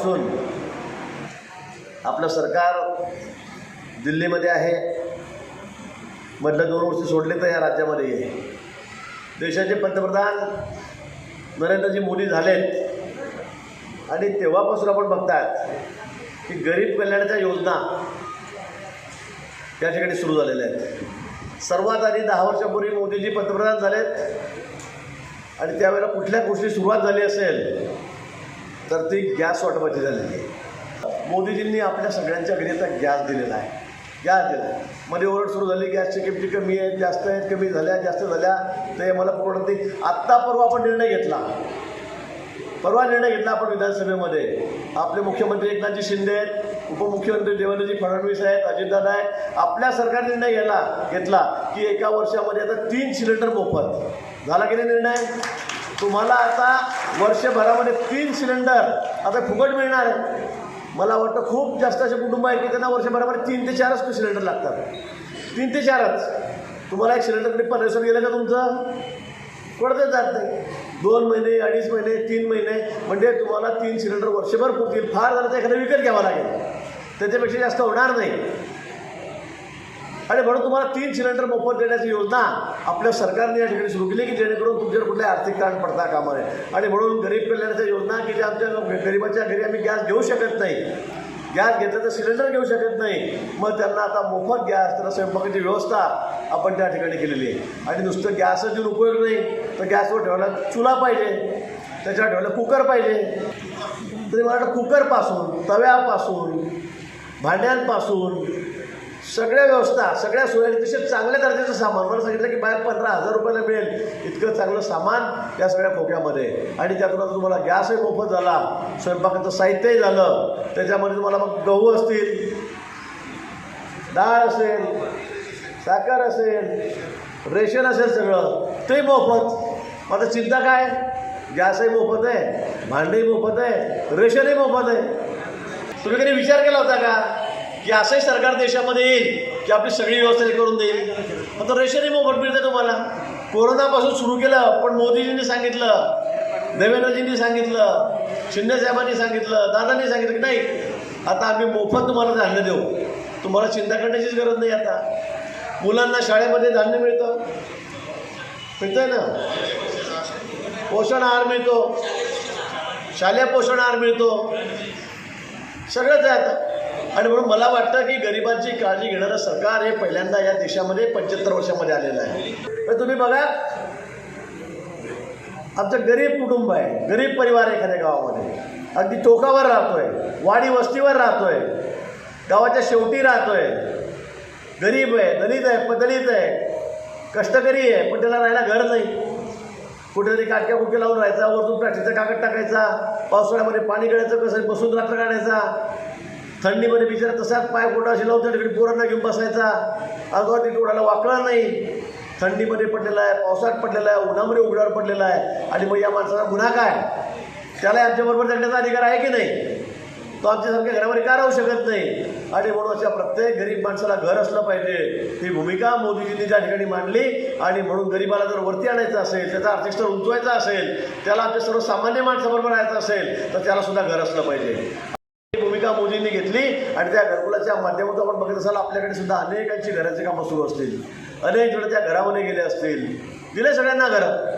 असून आपलं सरकार दिल्लीमध्ये आहे. मधलं दोन वर्ष सोडले तर या राज्यामध्ये देशाचे पंतप्रधान नरेंद्रजी मोदी झालेत. आणि तेव्हापासून आपण बघतात की गरीब कल्याणाच्या योजना या ठिकाणी सुरू झालेल्या आहेत. सर्वात आधी दहा वर्षापूर्वी मोदीजी पंतप्रधान झालेत. आणि त्यावेळेला कुठल्या गोष्टी सुरुवात झाली असेल तर ती गॅस वाटपाची झालेली आहे मोदीजींनी आपल्या सगळ्यांच्या घरी आता गॅस दिलेला आहे. गॅस दिला. आहे मध्ये ओरड सुरू झाली गॅसची किमती कमी आहेत जास्त आहेत कमी झाल्या जास्त झाल्या. ते मला परवडत नाही. आत्ता परवा आपण निर्णय घेतला. परवा निर्णय घेतला आपण विधानसभेमध्ये. आपले मुख्यमंत्री एकनाथजी शिंदे आहेत. उपमुख्यमंत्री देवेंद्रजी फडणवीस आहेत अजितदादा आहेत. आपल्या सरकारने निर्णय घ्यायला घेतला की एका वर्षामध्ये आता तीन सिलेंडर मोफत. झाला की नाही निर्णय? तुम्हाला आता वर्षभरामध्ये तीन सिलेंडर आता फुकट मिळणार आहे. मला वाटतं खूप जास्त असे कुटुंब आहेत की त्यांना वर्षभरामध्ये तीन ते चारच सिलेंडर लागतात. तीन ते चारच. तुम्हाला एक सिलेंडरकडे परमेश्वर गेलं का तुमचं? पडतच जात नाही. दोन महिने अडीच महिने तीन महिने. म्हणजे तुम्हाला तीन सिलेंडर वर्षभर पुरतील. फार झालं तर एखादं विकत घ्यावं लागेल. त्याच्यापेक्षा जास्त होणार नाही. आणि म्हणून तुम्हाला तीन सिलेंडर मोफत देण्याची योजना आपल्या सरकारने या ठिकाणी सुरू केली की जेणेकरून तुमच्यावर कुठले आर्थिक ताण पडता कामा नये आणि म्हणून गरीब कल्याणाच्या योजना की ज्या आमच्या गरिबाच्या घरी आम्ही गॅस घेऊ शकत नाही. गॅस घेतलं तर सिलेंडर घेऊ शकत नाही. मग त्यांना आता मोफत गॅस त्यांना स्वयंपाकाची व्यवस्था आपण त्या ठिकाणी केलेली आहे. आणि नुसतं गॅसच देऊन उपयोग नाही. तर गॅसवर ठेवायला चुला पाहिजे. त्याच्यावर ठेवायला कुकर पाहिजे. तरी मला वाटतं कुकरपासून तव्यापासून भांड्यांपासून सगळ्या व्यवस्था सगळ्या सोयी तसेच चांगल्या दर्जाचं सामान. मला सांगितलं की बाहेर पंधरा हजार रुपयाला मिळेल. इतकं चांगलं सामान या सगळ्या खोक्यामध्ये. आणि त्यातून आता तुम्हाला गॅसही मोफत झाला. स्वयंपाकाचं साहित्यही झालं. त्याच्यामध्ये तुम्हाला मग गहू असतील डाळ असेल साखर असेल रेशन असेल सगळं. ते मोफत. आता चिंता काय? गॅसही मोफत आहे भांडीही मोफत आहे रेशनही मोफत आहे. तुम्ही कधी विचार केला होता का? की असंही सरकार देशामध्ये येईल की आपली सगळी व्यवस्था करून देईल. मग तो रेशनही मोफत मिळते तुम्हाला. कोरोनापासून सुरू केलं पण मोदीजींनी सांगितलं देवेंद्रजींनी सांगितलं शिंदेसाहेबांनी सांगितलं दादांनी सांगितलं की नाही आता आम्ही मोफत तुम्हाला धान्य देऊ. तुम्हाला चिंता करण्याचीच गरज नाही आता. मुलांना शाळेमध्ये धान्य मिळतं. मिळतंय ना? पोषण आहार मिळतो. शालेय पोषण आहार मिळतो. सगळंच आहे आता. आणि म्हणून मला वाटतं की गरिबांची काळजी घेणारं सरकार हे पहिल्यांदा या देशामध्ये पंच्याहत्तर वर्षामध्ये आलेलं आहे. तर तुम्ही बघा आमचं गरीब कुटुंब आहे गरीब परिवार आहे एखाद्या गावामध्ये. अगदी टोकावर राहतोय वाडी वस्तीवर राहतोय गावाच्या शेवटी राहतोय. गरीब आहे दलित आहे पदलित आहे. कष्टकरी आहे पण त्याला राहायला घर नाही. कुठेतरी काटक्या कुठे लावून राहायचा वरतून प्लॅस्टिकचा कागद टाकायचा पावसाळ्यामध्ये पाणी गळायचं कसं बसून रात्र काढायचा. थंडीमध्ये बिचारा तसाच पाय पोटा अशी लावतो तिकडे पोरांना घेऊन बसायचा. अगं तिकडे उडाला वाकळा नाही. थंडीमध्ये पडलेला आहे पावसात पडलेला आहे उन्हामध्ये उघड्यावर पडलेला आहे. आणि मग या माणसाचा गुन्हा काय? त्याला आमच्याबरोबर जगण्याचा अधिकार आहे की नाही? तो आमच्यासारख्या घरामध्ये का राहू शकत नाही? आणि म्हणून अशा प्रत्येक गरीब माणसाला घर असलं पाहिजे. ही भूमिका मोदीजींनी त्या ठिकाणी मांडली आणि म्हणून गरीबाला जर वरती आणायचं असेल त्याचा आर्थिक स्तर उंचवायचा असेल त्याला आमच्या सर्वसामान्य माणसाबरोबर राहायचं असेल तर त्याला सुद्धा घर असलं पाहिजे. भूमिका मोदींनी घेतली आणि त्या घरकुलाच्या माध्यमातून आपण बघत असाल आपल्याकडे सुद्धा अनेकांची घराची कामं सुरू असतील. अनेक जण त्या घरामध्ये गेले असतील. दिले सगळ्यांना घरं.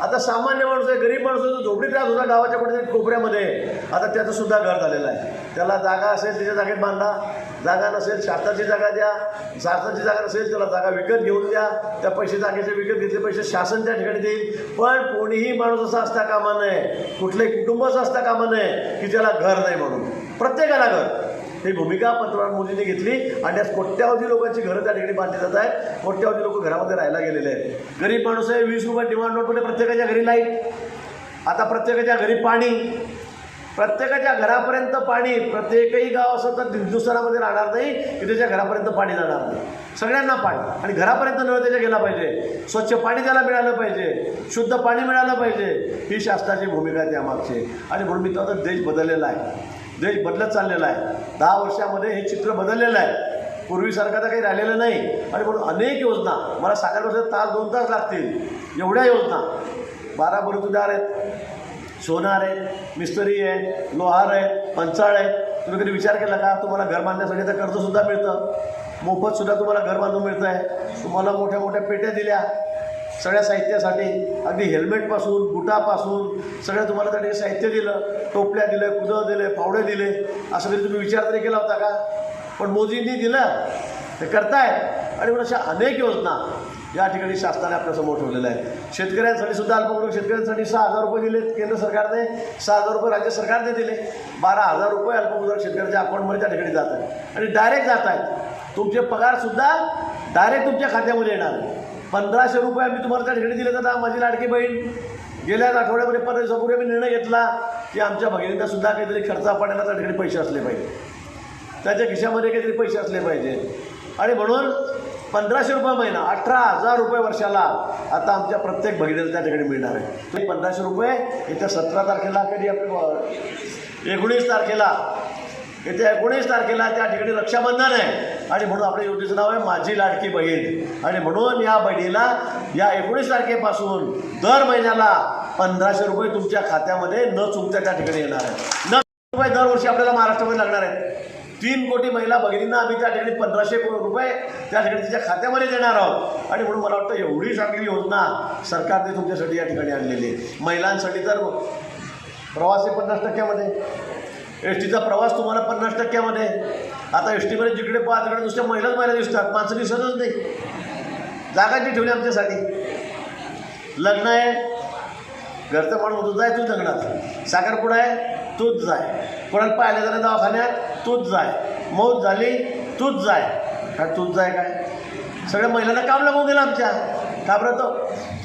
आता सामान्य माणूस आहे गरीब माणूस आहे, जो झोपडी त्रास होता गावाच्या कुठेतरी कोपऱ्यामध्ये. आता त्याचं सुद्धा घर झालेलं आहे. त्याला जागा असेल त्याच्या जागेत बांधा. जागा नसेल शासनाची जागा द्या. शासनाची जागा नसेल त्याला जागा विकत घेऊन द्या. त्या पैसे जागेचे विकत घेतले पैसे शासन त्या ठिकाणी देईल. पण कोणीही माणूस असा असता कामा नये. कुठलंही कुटुंब असं असता कामा नये की त्याला घर नाही म्हणून. प्रत्येकाला घर. ही भूमिका पंतप्रधान मोदींनी घेतली आणि आज कोट्यावधी लोकांची घरं त्या ठिकाणी बांधली जात आहेत. कोट्यावधी लोक घरामध्ये राहायला गेलेले आहेत. गरीब माणूस आहे वीस रुपये डिमांड नोटमध्ये प्रत्येकाच्या घरी लाइट आता प्रत्येकाच्या घरी पाणी. प्रत्येकाच्या घरापर्यंत पाणी. प्रत्येकही गाव असं तर हिंदुस्थानामध्ये राहणार नाही की त्याच्या घरापर्यंत पाणी जाणार नाही. सगळ्यांना पाणी. आणि घरापर्यंत नळ त्याच्या गेला पाहिजे. स्वच्छ पाणी त्याला मिळालं पाहिजे. शुद्ध पाणी मिळालं पाहिजे. ही शासनाची भूमिका आहे त्यामागची. आणि म्हणून मी आता देश बदललेला आहे. देश बदलत चाललेला आहे. दहा वर्षामध्ये हे चित्र बदललेलं आहे. पूर्वीसारखं तर काही राहिलेलं नाही. आणि म्हणून अनेक योजना मला साखर बसत तास दोन तास लागतील. एवढ्या योजना. बारा बलुतेदार आहेत. सोनार आहेत मिस्त्री आहे लोहार आहे पंचाळ आहे तुम्ही कधी विचार केला का? तुम्हाला घर बांधण्यासाठी तर कर्जसुद्धा मिळतं. मोफतसुद्धा तुम्हाला घर बांधून मिळतं आहे तुम्हाला मोठ्या मोठ्या पेट्या दिल्या. सगळ्या साहित्यासाठी अगदी हेल्मेटपासून बुटापासून सगळं तुम्हाला त्या ठिकाणी साहित्य दिलं टोपल्या दिले कुदळ दिले फावडे दिले असं तरी तुम्ही विचार तरी केला होता का? पण मोदींनी दिलं. ते करतायत. आणि म्हणून अशा अनेक योजना या ठिकाणी शासनाने आपल्यासमोर ठेवलेल्या आहेत. शेतकऱ्यांसाठी सुद्धा अल्पभूधारक शेतकऱ्यांसाठी सहा हजार रुपये दिले केंद्र सरकारने सहा हजार रुपये राज्य सरकारने दिले. बारा हजार रुपये अल्पमुदक शेतकऱ्यांच्या अकाउंटमध्ये त्या ठिकाणी जात आहेत. आणि डायरेक्ट जात आहेत. तुमचे पगारसुद्धा डायरेक्ट तुमच्या खात्यामध्ये येणार पंधराशे रुपये आम्ही तुम्हाला त्या ठिकाणी दिले तर माझी लाडकी बहीण गेल्याच आठवड्यामध्ये पंधरा दिवसापूर्वी आम्ही निर्णय घेतला की आमच्या भगिनींना सुद्धा काहीतरी खर्च पाण्याला त्या ठिकाणी पैसे असले पाहिजे. त्याच्या खिशामध्ये काहीतरी पैसे असले पाहिजे. आणि म्हणून पंधराशे रुपये महिना अठरा हजार रुपये वर्षाला आता आमच्या प्रत्येक भगिनीला त्या ठिकाणी मिळणार आहे. पंधराशे रुपये येत्या सतरा तारखेला कधी आपण एकोणीस तारखेला येत्या एकोणीस तारखेला त्या ठिकाणी रक्षाबंधन आहे. आणि म्हणून आपल्या योजनेचं नाव आहे माझी लाडकी बहीण. आणि म्हणून या बहिणीला या एकोणीस तारखेपासून दर महिन्याला पंधराशे रुपये तुमच्या खात्यामध्ये न चुकता त्या ठिकाणी येणार आहे न रुपये दरवर्षी आपल्याला महाराष्ट्रामध्ये लागणार आहेत. तीन कोटी महिला भगिनींना आम्ही त्या ठिकाणी पंधराशे रुपये त्या ठिकाणी तिच्या खात्यामध्ये देणार आहोत. आणि म्हणून मला वाटतं एवढी चांगली योजना सरकारने तुमच्यासाठी या ठिकाणी आणलेली आहे. महिलांसाठी तर प्रवासी पन्नास टक्क्यामध्ये एस टीचा प्रवास तुम्हाला पन्नास टक्क्यामध्ये आता एस टीमध्ये जिकडे पाहा तिकडे नुसत्या महिलाच महिला दिसतात. माणसं दिसतच नाही. जागा जी ठेवली आमच्यासाठी. लग्न आहे. घरचं माणूस होतो? जाय तूच लग्नात. साखरपुडा आहे. तूच जाय. कोणाला पाहिलं झालं दवाखान्यात तूच जाय. मौत झाली तूच जाय. का तूच जाय काय? सगळ्या महिलांना काम लागून दिलं आमच्या. का तो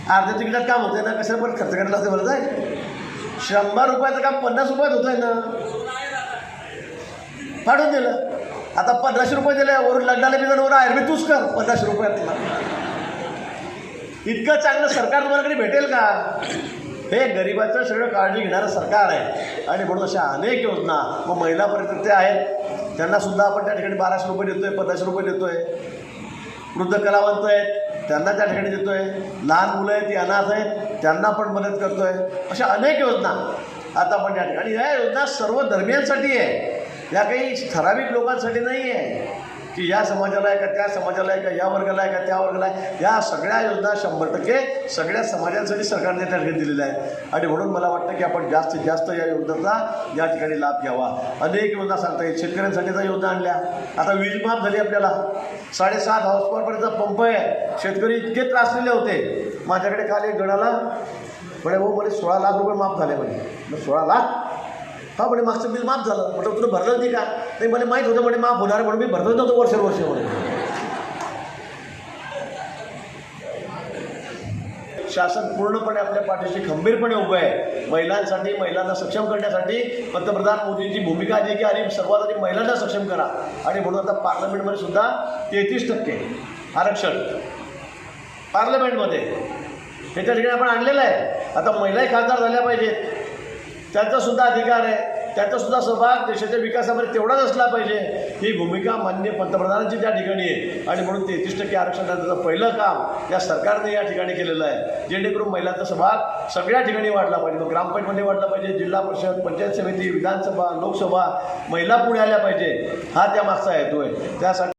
अर्ध्या तिकिटात काम होते ना कशाला बरं खर्च करायला लागते बरं जाय. शंभर रुपयाचं काम पन्नास रुपयात होतं ना. फाडून दिलं. आता पंधराशे रुपये दिले वरून लग्नाला मी वर आहे मी तूच कर. पंधराशे रुपयात इतकं चांगलं सरकार तुम्हाला कधी भेटेल का? हे गरिबाचं सगळं काळजी घेणारं सरकार आहे. आणि म्हणून अशा अनेक योजना मग महिला परिस्थिती आहेत. त्यांना सुद्धा आपण त्या ठिकाणी बाराशे रुपये देतोय पंधराशे रुपये देतोय. वृद्ध कलावंत आहेत त्यांना त्या ठिकाणी देतोय. लहान मुलं आहेत ती अनाथ आहेत त्यांना पण मदत करतोय. अशा अनेक योजना. आता आपण त्या ठिकाणी ह्या योजना सर्व धर्मियांसाठी आहे. या काही ठराविक लोकांसाठी नाही आहे की या समाजाला आहे का त्या समाजाला आहे का या वर्गाला आहे का त्या वर्गाला आहे. या सगळ्या योजना शंभर टक्के सगळ्या समाजांसाठी सरकारने त्या ठिकाणी दिलेल्या आहेत. आणि म्हणून मला वाटतं की आपण जास्तीत जास्त या योजनेचा या ठिकाणी लाभ घ्यावा. अनेक योजना सांगता येईल. शेतकऱ्यांसाठी त्या योजना आणल्या. आता वीज माफ झाली आपल्याला. साडेसात हॉर्सपॉवरपर्यंत पंप आहे. शेतकरी इतके त्रासलेले होते. माझ्याकडे काल एक गणाला म्हणे भाऊ म्हणे सोळा लाख रुपये माफ झाले म्हणे. मग सोळा लाख हा म्हणे मागचं बिल माफ झालं. म्हटलं तुला भरलं नाही का? नाही मला माहीत होतं म्हणे माफ होणार म्हणून मी भरलं नव्हतं वर्ष वर्ष म्हणे. शासन पूर्णपणे आपल्या पाठीशी खंबीरपणे उभं आहे. महिलांसाठी महिलांना सक्षम करण्यासाठी पंतप्रधान मोदींची भूमिका जी की आणि सर्वात आधी महिलांना सक्षम करा. आणि म्हणून आता पार्लमेंटमध्ये सुद्धा तेहतीस टक्के आरक्षण पार्लमेंटमध्ये. हे त्या ठिकाणी आपण आणलेलं आहे. आता महिलाही खासदार झाल्या पाहिजेत. त्यांचा सुद्धा अधिकार आहे. त्याचा सुद्धा सहभाग देशाच्या विकासामध्ये तेवढाच असला पाहिजे. ही भूमिका मान्य पंतप्रधानांची त्या ठिकाणी आहे. आणि म्हणून तेहतीस टक्के आरक्षणाचं पहिलं काम या सरकारने या ठिकाणी केलेलं आहे. जेणेकरून महिलांचा सहभाग सगळ्या ठिकाणी वाढला पाहिजे. तो ग्रामपंचायतमध्ये वाढला पाहिजे जिल्हा परिषद पंचायत समिती विधानसभा लोकसभा महिला पुढे आल्या पाहिजे. हा त्या मागचा हेतू आहे. त्यासाठी